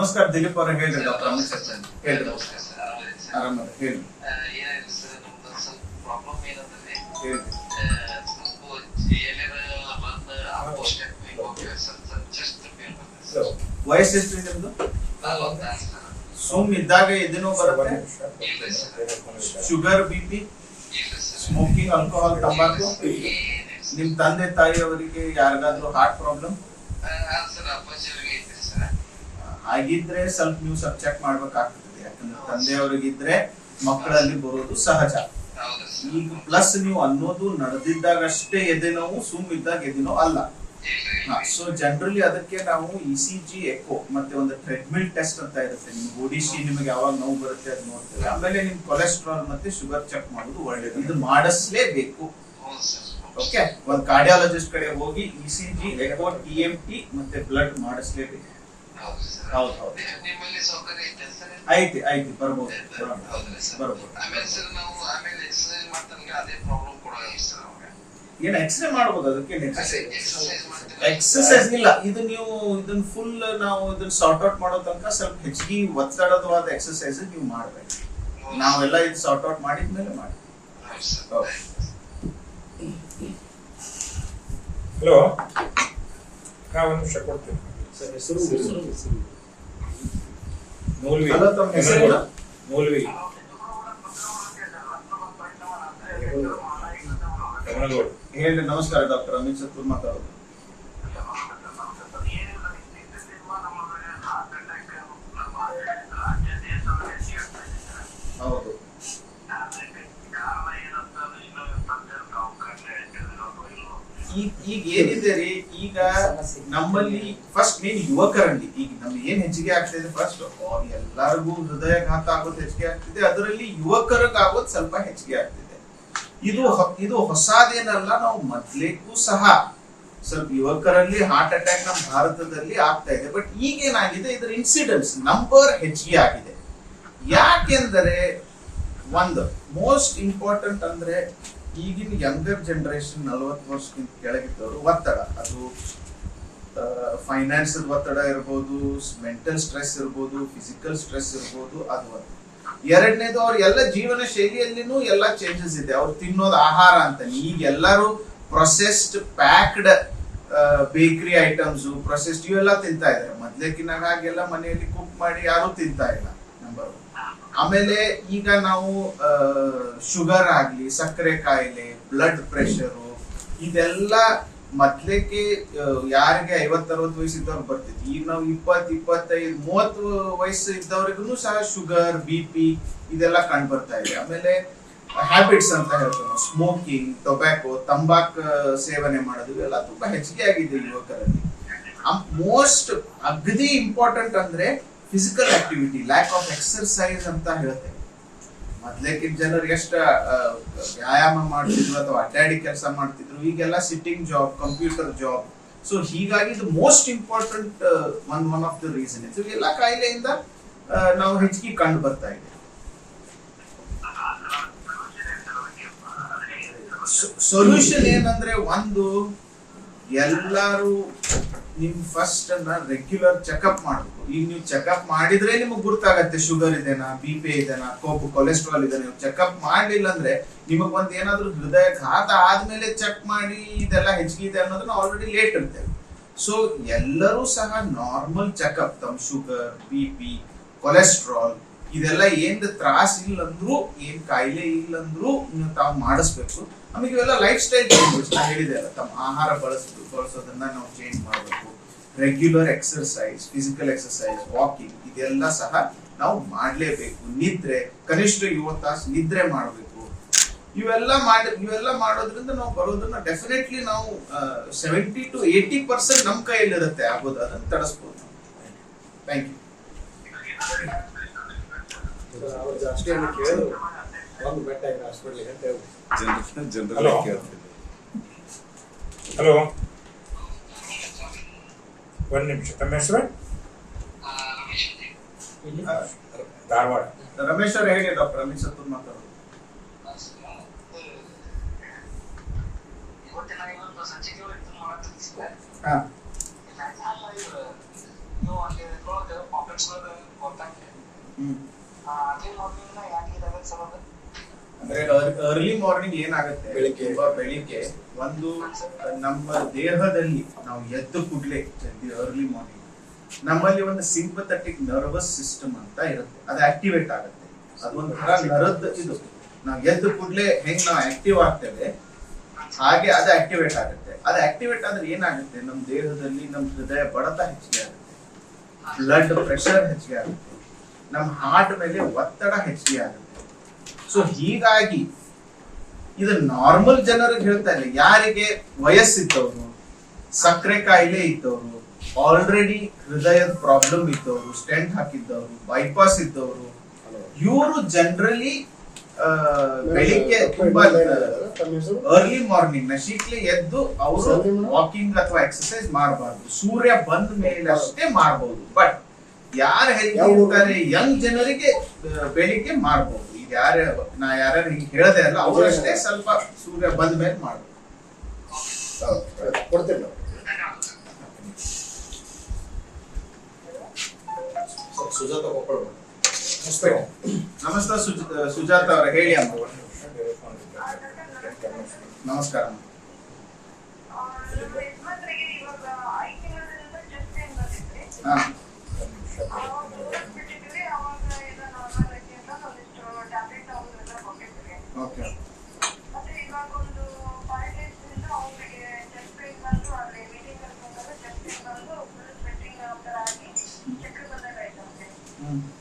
ನಮಸ್ಕಾರ ದಿಲೀಪ್ ಅವರ ಹೇಳಿ. ಡಾಕ್ಟರ್ ಅಮಿತ್ ಸರ್ ಹೇಳಿ. ಆರಾಮ ಹೇಳಿ. ವಯಸ್ಸು ಎಷ್ಟು ನಿಮ್ದು. ಸುಮ್ ಇದ್ದಾಗ ಇದನ್ನು ಬರುತ್ತೆ? Sir. Sugar B P smoking alcohol ತಂಬಾಕು ನಿಮ್ಮ ತಂದೆ ನಿಮ್ ತಂದೆ ತಾಯಿಯವರಿಗೆ ಯಾರಿಗಾದ್ರೂ ಹಾರ್ಟ್ ಪ್ರಾಬ್ಲಮ್ ಆ, ಆ, ಸರ್ ಅಪ್ಪಾಜಿ ಅವ್ರಿಗೆ ಐತ್ರಿ ಸರ್ ಆಗಿದ್ರೆ ಸ್ವಲ್ಪ ನೀವು ಸಬ್ಜೆಕ್ಟ್ ಮಾಡ್ಬೇಕಾಗ್ತದೆ. ಯಾಕಂದ್ರೆ ತಂದೆಯವರಿಗಿದ್ರೆ ಮಕ್ಕಳಲ್ಲಿ ಬರೋದು ಸಹಜ. ಈಗ ಪ್ಲಸ್ ನೀವು ಅನ್ನೋದು ನಡೆದಿದ್ದಾಗಷ್ಟೇ ಎದೆ ನೋವು ಸುಮ್ ಇದ್ದಾಗ ಎದೆನೋ ಅಲ್ಲ. ಇಲ್ರಿ ಸೊ ಜನರಲಿ ಅದಕ್ಕೆ ನಾವು ಇ ಸಿ ಜಿ ಎಕೋ ಮತ್ತೆ ಒಂದು ಟ್ರೆಡ್ಮಿಲ್ ಟೆಸ್ಟ್ ಅಂತ ಇರುತ್ತೆ. ನಿಮ್ಗೆ ಓಡಿಸಿ ನಿಮಗೆ ಯಾವಾಗ ನೋವು ಬರುತ್ತೆ ಅದು ನೋಡ್ತೇವೆ ಆಮೇಲೆ ನಿಮ್ ಕೊಲೆಸ್ಟ್ರಾಲ್ ಮತ್ತೆ ಶುಗರ್ ಚೆಕ್ ಮಾಡೋದು ಒಳ್ಳೇದು. ಇದು ಮಾಡಿಸ್ಲೇಬೇಕು. ಓಕೆ ಒಂದು ಕಾರ್ಡಿಯಾಲಜಿಸ್ಟ್ ಕಡೆ ಹೋಗಿ E C G echo T M T ಮತ್ತೆ ಬ್ಲಡ್ ಮಾಡಿಸ್ಲೇಬೇಕು. ಹೌದು ಹೌದು. ನಿಮ್ಮಲ್ಲಿ ಸೌಕರ್ಯ ಐತೆ ಸರ್ ಐತಿ ಐತಿ ಬರ್ಬೋದು ಹೌದ್ರಿ ಸರ್ ಬರ್ಬೋದು. ಆಮೇಲೆ ಸರ್ ನಾವು ಆಮೇಲೆ ಎಕ್ಸರ್ಸೈಸ್ ಅದೇ ಪ್ರಾಬ್ಲಮ್ ಸರ್ ಏನ್ ಎಕ್ಸ್ರೇ ಮಾಡ್ಬೋದು ಅದಕ್ಕೆ ಎಕ್ಸರ್ಸೈಸ್ ಇಲ್ಲ ಇದು ನೀವು ಇದನ್ನ ಫುಲ್ ನಾವು ಇದನ್ನ ಸಾರ್ಟ್ ಔಟ್ ಮಾಡೋ ತನಕ ಸ್ವಲ್ಪ ಹೆಚ್ಚಿಗೆ ಒತ್ತಡದವಾದ ಎಕ್ಸರ್ಸೈಸ್ ನೀವು ಮಾಡ್ಬೇಕು. ನಾವೆಲ್ಲ ಇದು ಸಾರ್ಟ್ ಔಟ್ ಮಾಡಿದ್ಮೇಲೆ ಮಾಡಿ ಹಲೋ ಒಂದು ನಿಮಿಷ ಕೊಡ್ತೀನಿ. ಮೌಲ್ವಿ. ಹಲೋ, ತಮ್ಮ ಹೆಸರೇನು? ಮೌಲ್ವಿ. ಕಮಲಗೌಡ. ಹೇಳಿ ನಮಸ್ಕಾರ ಡಾಕ್ಟರ್ ಅಮಿತ್ ಸತ್ತೂರ್ ಮಾತಾಡೋದು. ಹೌದು. ಈಗ ಈಗ ಏನಿದೆ ರೀ ಈಗ ನಮ್ಮಲ್ಲಿ ಫಸ್ಟ್ ಮೇನ್ ಯುವಕರಲ್ಲಿ ಈಗ ನಮ್ಗೆ ಏನ್ ಹೆಚ್ಚಿಗೆ ಆಗ್ತಿದೆ ಫಸ್ಟ್ ಎಲ್ಲರಿಗೂ ಹೃದಯಘಾತ ಆಗೋದು ಹೆಚ್ಚಿಗೆ ಆಗ್ತಿದೆ. ಅದರಲ್ಲಿ ಯುವಕರಿಗೆ ಆಗೋದು ಸ್ವಲ್ಪ ಹೆಚ್ಚಿಗೆ ಆಗ್ತಿದೆ. ಇದು ಇದು ಹೊಸದೇನಲ್ಲ, ನಾವು ಮೊದ್ಲೇಗೂ ಸಹ. ಸ್ವಲ್ಪ ಯುವಕರಲ್ಲಿ ಹಾರ್ಟ್ ಅಟ್ಯಾಕ್ ನಮ್ಮ ಭಾರತದಲ್ಲಿ ಆಗ್ತಾ ಇದೆ. ಬಟ್ ಈಗೇನಾಗಿದೆ? ಇದರ ಇನ್ಸಿಡೆನ್ಸ್ ನಂಬರ್ ಹೆಚ್ಚಿಗೆ ಆಗಿದೆ. ಯಾಕೆಂದರೆ, ಒಂದು ಮೋಸ್ಟ್ ಇಂಪಾರ್ಟೆಂಟ್ ಅಂದ್ರೆ ಈಗಿನ ಯಂಗರ್ ಜನರೇಷನ್ ನಲವತ್ತು ವರ್ಷಕ್ಕಿಂತ ಕೆಳಗಿದ್ದವರು ಒತ್ತಡ. ಅದು ಫೈನಾನ್ಸ್ ಒತ್ತಡ ಇರ್ಬೋದು ಮೆಂಟಲ್ ಸ್ಟ್ರೆಸ್ ಇರ್ಬೋದು ಫಿಸಿಕಲ್ ಸ್ಟ್ರೆಸ್ ಇರ್ಬೋದು, ಅದು ಎರಡನೇದು ಅವ್ರ ಎಲ್ಲ ಜೀವನ ಶೈಲಿಯಲ್ಲಿನೂ ಎಲ್ಲ ಚೇಂಜಸ್ ಇದೆ. ಅವ್ರು ತಿನ್ನೋದು ಆಹಾರ ಅಂತ ಈಗ ಎಲ್ಲರೂ processed packed bakery items processed ಇವೆಲ್ಲ ತಿಂತಾ ಇದ್ದಾರೆ. ಮೊದ್ಲೇಕಿನ ಹಾಗೆಲ್ಲ ಮನೆಯಲ್ಲಿ ಕುಕ್ ಮಾಡಿ ಯಾರು ತಿಂತಾ ಇಲ್ಲ. ಆಮೇಲೆ ಈಗ ನಾವು ಶುಗರ್ ಆಗ್ಲಿ, ಸಕ್ಕರೆ ಕಾಯಿಲೆ ಬ್ಲಡ್ ಪ್ರೆಷರು ಇದೆಲ್ಲ ಮೊದ್ಲಕ್ಕೆ ಯಾರಿಗೆ ಐವತ್ತರವತ್ತು ವಯಸ್ಸು ಇದ್ದವ್ರು ಬರ್ತಿತ್ತು. ಈಗ ನಾವು ಇಪ್ಪತ್ ಇಪ್ಪತ್ತೈದು, ಮೂವತ್ತು ವಯಸ್ಸು ಇದ್ದವ್ರಿಗೂ ಸಹ ಶುಗರ್, ಬಿ ಪಿ ಇದೆಲ್ಲ ಕಂಡು ಬರ್ತಾ ಇದೆ. ಆಮೇಲೆ ಹ್ಯಾಬಿಟ್ಸ್ ಅಂತ ಹೇಳ್ತೇವೆ. ಸ್ಮೋಕಿಂಗ್ ಟೊಬ್ಯಾಕೋ ತಂಬಾಕ್ ಸೇವನೆ ಮಾಡೋದು, ಇವೆಲ್ಲ ತುಂಬಾ ಹೆಚ್ಚಿಗೆ ಆಗಿದೆ ಯುವಕರಲ್ಲಿ. ಮೋಸ್ಟ್ ಅಗದಿ ಇಂಪಾರ್ಟೆಂಟ್ ಅಂದ್ರೆ physical activity lack of exercise ಅಂತ ಹೇಳ್ತೇವೆ ಮೊದ್ಲೇಕಿನ ಜನರು ಎಷ್ಟ ವ್ಯಾಯಾಮ ಮಾಡ್ತಿದ್ರು ಅಥವಾ ಅಡ್ಡಾಡಿ ಕೆಲಸ ಮಾಡ್ತಿದ್ರು, ಈಗೆಲ್ಲ sitting job computer job so ಹೀಗಾಗಿ ಇದು most important one one of the reason ಇದು ಎಲ್ಲ ಕಾಯಿಲೆಯಿಂದ ನಾವು ಹೆಚ್ಚಿಗೆ ಕಂಡು ಬರ್ತಾ ಇದೆ ಸೊಲ್ಯೂಷನ್ ಏನಂದ್ರೆ ಒಂದು, ಎಲ್ಲಾರು ನಿಮ್ ಫಸ್ಟ್ ಅನ್ನ ರೆಗ್ಯುಲರ್ ಚೆಕಪ್ ಮಾಡಬೇಕು. ಈಗ ನೀವು ಚೆಕಪ್ ಮಾಡಿದ್ರೆ ನಿಮಗೆ ಗೊತ್ತಾಗತ್ತೆ ಶುಗರ್ ಇದೆನಾ ಬಿ ಪಿ ಇದೆನಾ ಕೋಪು ಕೊಲೆಸ್ಟ್ರಾಲ್ ಇದೆ ನೀವು ಚೆಕಪ್ ಮಾಡ್ಲಿಲ್ಲ ಅಂದ್ರೆ ನಿಮಗ್ ಒಂದ್ ಏನಾದ್ರೂ ಹೃದಯ ಘಾತ ಆದ್ಮೇಲೆ ಚೆಕ್ ಮಾಡಿ ಇದೆಲ್ಲ ಹೆಚ್ಚಿಗೆ ಇದೆ ಅನ್ನೋದನ್ನ ಆಲ್ರೆಡಿ ಲೇಟ್ ಇರ್ತೇವೆ ಸೊ ಎಲ್ಲರೂ ಸಹ ನಾರ್ಮಲ್ ಚೆಕಪ್ ತಮ್ಮ ಶುಗರ್ ಬಿ ಪಿ ಕೊಲೆಸ್ಟ್ರಾಲ್ ಇದೆಲ್ಲ ಏನ್ ತ್ರಾಸ ಇಲ್ಲಂದ್ರು, ಏನ್ ಕಾಯಿಲೆ ಇಲ್ಲಂದ್ರು ನೀವು ತಾವು ಮಾಡಿಸ್ಬೇಕು. ನಮಗೆ ಇವೆಲ್ಲ ಲೈಫ್ ಸ್ಟೈಲ್ ಚೇಂಜಸ್ ಹೇಳಿದೆ ಅಲ್ಲ ತಮ್ಮ ಆಹಾರ ಬಳಸ ಬಳಸೋದನ್ನ ನಾವು ಚೇಂಜ್ ಮಾಡಬೇಕು. Regular exercise physical exercise walking ಇದೆಲ್ಲ ಸಹ ನಾವು ಮಾಡಲೇಬೇಕು. ನಿದ್ರೆ ಕನಿಷ್ಠ ಇವತ್ತು ತಾಸು ನಿದ್ರೆ ಮಾಡಬೇಕು. ಇವೆಲ್ಲ ಮಾಡಿ ಇವೆಲ್ಲ ಮಾಡೋದ್ರಿಂದ ನಾವು ಬರೋದನ್ನ ಡೆಫಿನೆಟ್ಲಿ ನಾವು ಸೆವೆಂಟಿ ಟು ಏಯ್ಟಿ ಪರ್ಸೆಂಟ್ ನಮ್ಮ ಕೈಯಲ್ಲಿರುತ್ತೆ. ಆಗೋದು ಅದನ್ನು ತಡಿಸ್ಬೋದು. ಥ್ಯಾಂಕ್ ಯು ಅವ್ರು ಜಾಸ್ತಿ ಏನು ಕೇಳಿದ್ರು ಒಂದು ಬೆಟ್ಟ ಆಗಿದೆ ಹಾಸ್ಪಿಟ್ಲಿಗೆ ಅಂತ ಹೇಳಿ ಹಲೋ ಹಲೋ ಒಂದು ನಿಮಿಷ. ತಮ್ಮ ಹೆಸರು ಆ, ರಮೇಶ್ ಜಿ. ಧಾರವಾಡ. ರಮೇಶ್ ಅವ್ರು ಹೇಳಿ ಡಾಕ್ಟರ್ ರಮೇಶ್ ಸತ್ತೂರ್ ಮಾತಾಡೋದು? ಇವತ್ತಿನ ಇವತ್ತು ಸಂಚಿಕೆ ಒಳಗೆ ಇದು ಮಾಡತ್ತೀನಿ ಸರ್. ಹಾ. ನೀವು ಅಲ್ಲಿ ಪಾಕೆಟ್ ಬೆಳೆಸೋದು ಗೊತ್ತಾಗ್ತದೆ ಹ್ಮ್ ಅದೇ ಮಾರ್ನಿಂಗ್ ಯಾಕೆ ಇದಾಗತ್ತೆ ಸರ್ ಅದು? ಅಂದ್ರೆ ಅರ್ಲಿ ಮಾರ್ನಿಂಗ್ ಏನಾಗುತ್ತೆ? ಬೆಳಿಗ್ಗೆ. ಬೆಳಿಗ್ಗೆ ಒಂದು ನಮ್ಮ ದೇಹದಲ್ಲಿ ನಾವು ಎದ್ದು ಕೂಡ್ಲೆ ಅರ್ಲಿ ಮಾರ್ನಿಂಗ್ ನಮ್ಮಲ್ಲಿ ಒಂದು ಸಿಂಪಥೆಟಿಕ್ ನರ್ವಸ್ ಸಿಸ್ಟಮ್ ಅಂತ ಇರುತ್ತೆ. ಅದು ಆಕ್ಟಿವೇಟ್ ಆಗುತ್ತೆ. ಅದೊಂಥರ ನರದ್ ಇದು. ನಾವು ಎದ್ದು ಕೂಡಲೇ ಹೆಂಗ್ ನಾವು ಆಕ್ಟಿವ್ ಆಗ್ತೇವೆ ಹಾಗೆ ಅದು ಆಕ್ಟಿವೇಟ್ ಆಗುತ್ತೆ. ಅದು ಆಕ್ಟಿವೇಟ್ ಆದ್ರೆ ಏನಾಗುತ್ತೆ? ನಮ್ಮ ದೇಹದಲ್ಲಿ ನಮ್ಮ ಹೃದಯ ಬಡತ ಹೆಚ್ಚಿಗೆ ಆಗುತ್ತೆ. ಬ್ಲಡ್ ಪ್ರೆಷರ್ ಹೆಚ್ಚಿಗೆ ಆಗುತ್ತೆ. ನಮ್ಮ ಹಾರ್ಟ್ ಮೇಲೆ ಒತ್ತಡ ಹೆಚ್ಚಿಗೆ ಆಗುತ್ತೆ. ಸೊ ಹೀಗಾಗಿ ಇದು ನಾರ್ಮಲ್ ಜನರಿಗೆ ಹೇಳ್ತಾ ಇಲ್ಲ. ಯಾರಿಗೆ ವಯಸ್ಸಿದ್ದವರು ಸಕ್ಕರೆ ಕಾಯಿಲೆ ಇದ್ದವರು ಆಲ್ರೆಡಿ ಹೃದಯದ ಪ್ರಾಬ್ಲಮ್ ಇದ್ದವರು ಸ್ಟೆಂಟ್ ಹಾಕಿದ್ದವರು ಬೈಪಾಸ್ ಇದ್ದವರು ಇವರು ಜನರಲಿ ಬೆಳಿಗ್ಗೆ ತುಂಬಾ ಅರ್ಲಿ ಮಾರ್ನಿಂಗ್ ನಶೀಕ್ಲೆ ಎದ್ದು ಅವರು ವಾಕಿಂಗ್ ಅಥವಾ ಎಕ್ಸರ್ಸೈಸ್ ಮಾಡಬಾರ್ದು. ಸೂರ್ಯ ಬಂದ ಮೇಲೆ ಅಷ್ಟೇ ಮಾಡಬಹುದು ಬಟ್ ಯಾರು ಹೆಲ್ತಿ ಇರ್ತಾರೆ? ಹೇಳ್ತಾರೆ ಯಂಗ್ ಜನರಿಗೆ ಬೆಳಿಗ್ಗೆ ಮಾಡಬಹುದು ಯಾರ ನಾ ಯಾರು ಹಿಂಗ್ ಹೇಳ್ದೆ ಅಲ್ಲ ಅವರಷ್ಟೇ ಸ್ವಲ್ಪ ಸೂರ್ಯ ಬಂದ ಮೇಲೆ ಮಾಡು ಕೊಡ್ತೇನೆ. ಸುಜಾತ ಕೊಪ್ಪಳ ಹೊಸಪೇಟೆ ನಮಸ್ತೆ ಸುಜ- ಸುಜಾತ ಅವರ ಹೇಳಿ ಅಮ್ಮ. ನಮಸ್ಕಾರ ಅಮ್ಮ. ಅಲ್ಲಿ